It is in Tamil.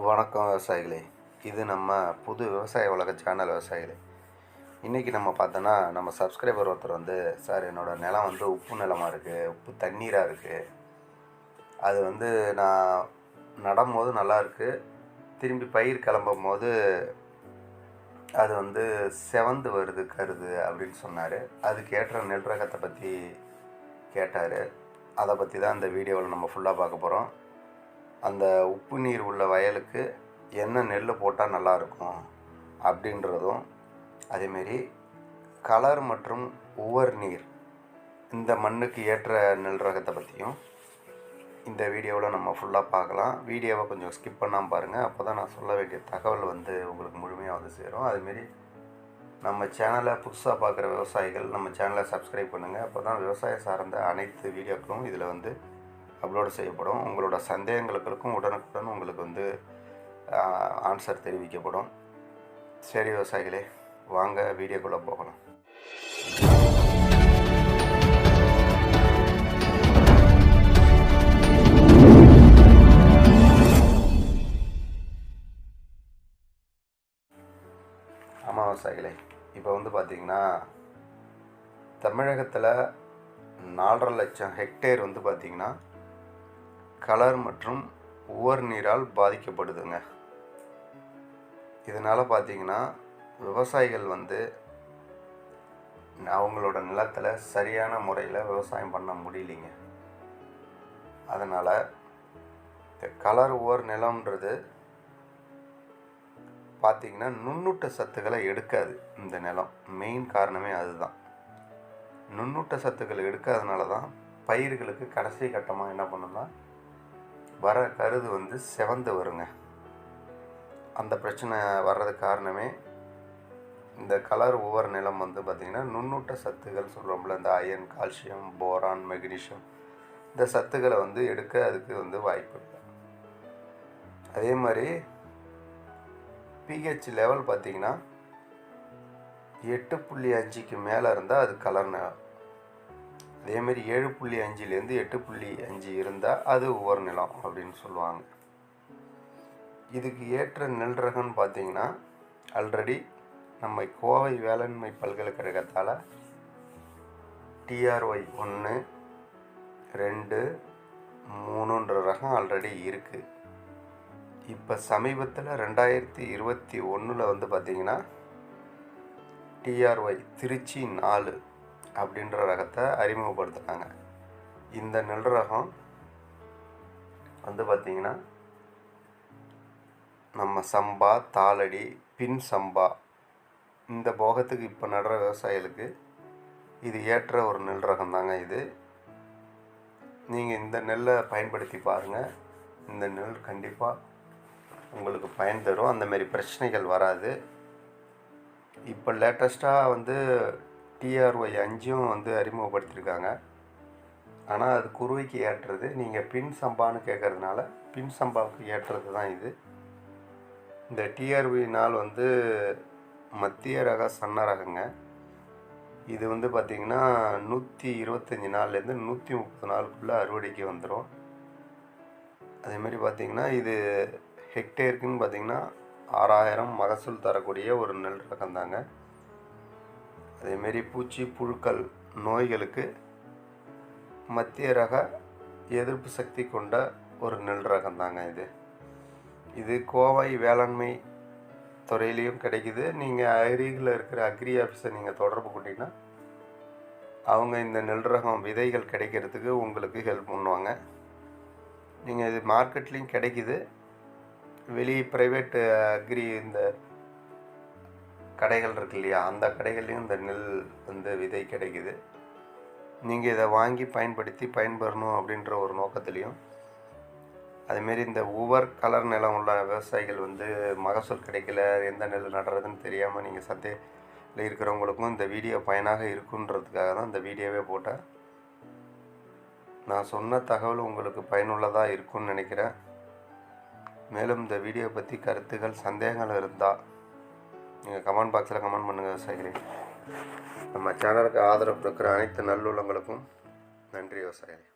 வணக்கம் விவசாயிகளே. இது நம்ம புது விவசாய உலக சேனல் விவசாயிகளே. இன்றைக்கி நம்ம பார்த்தோன்னா நம்ம சப்ஸ்கிரைபர் ஒருத்தர் வந்து சார் என்னோடய நிலம் வந்து உப்பு நிலமாக இருக்குது உப்பு தண்ணீராக இருக்குது அது வந்து நான் நடும்போது நல்லாயிருக்கு திரும்பி பயிர் கிளம்பும் போது அது வந்து செவந்து வருது கருது அப்படின்னு சொன்னார். அதுக்கு ஏற்ற நெல் ரகத்தை பற்றி கேட்டார். அதை பற்றி தான் இந்த வீடியோவில் நம்ம ஃபுல்லாக பார்க்க போகிறோம் அந்த உப்பு நீர் உள்ள வயலுக்கு என்ன நெல் போட்டால் நல்லாயிருக்கும் அப்படின்றதும் அதேமாரி கலர் மற்றும் உவர் நீர் இந்த மண்ணுக்கு ஏற்ற நெல் ரகத்தை பற்றியும் இந்த வீடியோவில் நம்ம ஃபுல்லாக பார்க்கலாம். வீடியோவை கொஞ்சம் ஸ்கிப் பண்ணாமல் பாருங்கள் அப்போ தான் நான் சொல்ல வேண்டிய தகவல் வந்து உங்களுக்கு முழுமையாக வந்து சேரும். அதுமாரி நம்ம சேனலை புதுசாக பார்க்குற விவசாயிகள் நம்ம சேனலை சப்ஸ்கிரைப் பண்ணுங்கள் அப்போ தான் விவசாயம் சார்ந்த அனைத்து வீடியோக்களும் இதில் வந்து அப்லோடு செய்யப்படும். உங்களோட சந்தேகங்களுக்கும் உடனுக்குடன் உங்களுக்கு வந்து ஆன்சர் தெரிவிக்கப்படும். சரி விவசாயிகளே வாங்க வீடியோக்குள்ளே போகலாம். ஆமாம் விவசாயிகளே இப்போ வந்து பார்த்திங்கன்னா தமிழகத்தில் நாலரை லட்சம் ஹெக்டேர் வந்து பார்த்திங்கன்னா கலர் மற்றும் உவர் நீரால் பாதிக்கப்படுதுங்க. இதனால் பார்த்தீங்கன்னா விவசாயிகள் வந்து அவங்களோட நிலத்தில் சரியான முறையில் விவசாயம் பண்ண முடியலைங்க. அதனால் இந்த கலர் உவர் நிலம்ன்றது பார்த்திங்கன்னா நுண்ணூட்ட சத்துக்களை எடுக்காது இந்த நிலம். மெயின் காரணமே அதுதான். நுண்ணூட்ட சத்துக்கள் எடுக்காதனால தான் பயிர்களுக்கு கடைசி கட்டமாக என்ன பண்ணுன்னா வர கருது வந்து செவந்து வருங்க அந்த பிரச்சனை வர்றதுக்கு காரணமே இந்த கலர் ஒவ்வொரு நிலம் வந்து பார்த்திங்கன்னா நுண்ணூட்ட சத்துகள் சொல்கிறோம்ல இந்த அயன் கால்சியம் போரான் மெக்னீஷியம் இந்த சத்துக்களை வந்து எடுக்க அதுக்கு வந்து வாய்ப்பு இல்லை அதே மாதிரி பிஹெச் லெவல் பார்த்திங்கன்னா எட்டு புள்ளி அஞ்சுக்கு மேலே இருந்தால் அது கலர் நிலம். அதேமாரி ஏழு புள்ளி அஞ்சுலேருந்து எட்டு புள்ளி அஞ்சு இருந்தால் அது ஒவ்வொரு நிலம் அப்படின்னு சொல்லுவாங்க. இதுக்கு ஏற்ற நெல் ரகம்னு பார்த்தீங்கன்னா ஆல்ரெடி நம்ம கோவை வேளாண்மை பல்கலைக்கழகத்தால் டிஆர்ஒய் ஒன்று ரெண்டு மூணுன்ற ரகம் ஆல்ரெடி இருக்குது இப்போ சமீபத்தில் ரெண்டாயிரத்தி இருபத்தி ஒன்றில் வந்து பார்த்திங்கன்னா டிஆர்ஒய் திருச்சி நாலு அப்படின்ற ரகத்தை அறிமுகப்படுத்துகிறாங்க இந்த நெல் ரகம் வந்து பார்த்திங்கன்னா நம்ம சம்பா தாளடி பின் சம்பா இந்த போகத்துக்கு இப்போ நடுற விவசாயிகளுக்கு இது ஏற்ற ஒரு நெல் ரகம் தாங்க இது. நீங்கள் இந்த நெல்லை பயன்படுத்தி பாருங்கள் இந்த நெல் கண்டிப்பாக உங்களுக்கு பயன் தரும். அந்தமாரி பிரச்சனைகள் வராது. இப்போ லேட்டஸ்ட்டாக வந்து டிஆர்ஒய் அஞ்சும் வந்து அறிமுகப்படுத்தியிருக்காங்க ஆனால் அது குருவைக்கு ஏற்றுறது நீங்கள் பின் சம்பான்னு கேட்குறதுனால பின் சம்பாவுக்கு ஏற்றுறது தான் இது. இந்த டிஆர்ஒய் நாள் வந்து மத்திய ரக சன்ன ரகங்க. இது வந்து பார்த்திங்கன்னா நூற்றி இருபத்தஞ்சி நாள்லேருந்து நூற்றி முப்பது நாளுக்குள்ளே அறுவடைக்கு வந்துடும் அதேமாரி பார்த்திங்கன்னா இது ஹெக்டேருக்குன்னு பார்த்திங்கன்னா ஆறாயிரம் மகசூல் தரக்கூடிய ஒரு நெல் ரகம் தாங்க அதேமாரி பூச்சி புழுக்கள் நோய்களுக்கு மத்திய ரக எதிர்ப்பு சக்தி கொண்ட ஒரு நெல் ரகம் தாங்க இது. இது கோவை வேளாண்மை துறையிலையும் கிடைக்குது. நீங்கள் அருகில் இருக்கிற அக்ரி ஆஃபீஸை நீங்கள் தொடர்பு கொண்டிங்கன்னா அவங்க இந்த நெல் ரகம் விதைகள் கிடைக்கிறதுக்கு உங்களுக்கு ஹெல்ப் பண்ணுவாங்க. நீங்கள் இது மார்க்கெட்லேயும் கிடைக்குது. வெளி ப்ரைவேட் அக்ரி இந்த கடைகள் இருக்கு இல்லையா? அந்த கடைகள்லையும் இந்த நெல் வந்து விதை கிடைக்குது. நீங்கள் இதை வாங்கி பயன்படுத்தி பயன்பெறணும் அப்படின்ற ஒரு நோக்கத்துலேயும் அதுமாரி இந்த உவர் கலர் நிலம் உள்ள விவசாயிகள் வந்து மகசூல் கிடைக்கல எந்த நெல் நடுறதுன்னு தெரியாமல் நீங்கள் சந்தையில் இருக்கிறவங்களுக்கும் இந்த வீடியோ பயனாக இருக்குன்றதுக்காக தான் இந்த வீடியோவே போட்டேன். நான் சொன்ன தகவல் உங்களுக்கு பயனுள்ளதாக இருக்கும்னு நினைக்கிறேன். மேலும் இந்த வீடியோ பற்றி கருத்துக்கள் சந்தேகங்கள் இருந்தால் நீங்கள் கமெண்ட் பாக்ஸில் கமெண்ட் பண்ணுங்கள் விவசாயிகளே. நம்ம சேனலுக்கு ஆதரவு கொடுக்குற அனைத்து நல்லுள்ளங்களுக்கும் நன்றி விவசாயிகளே.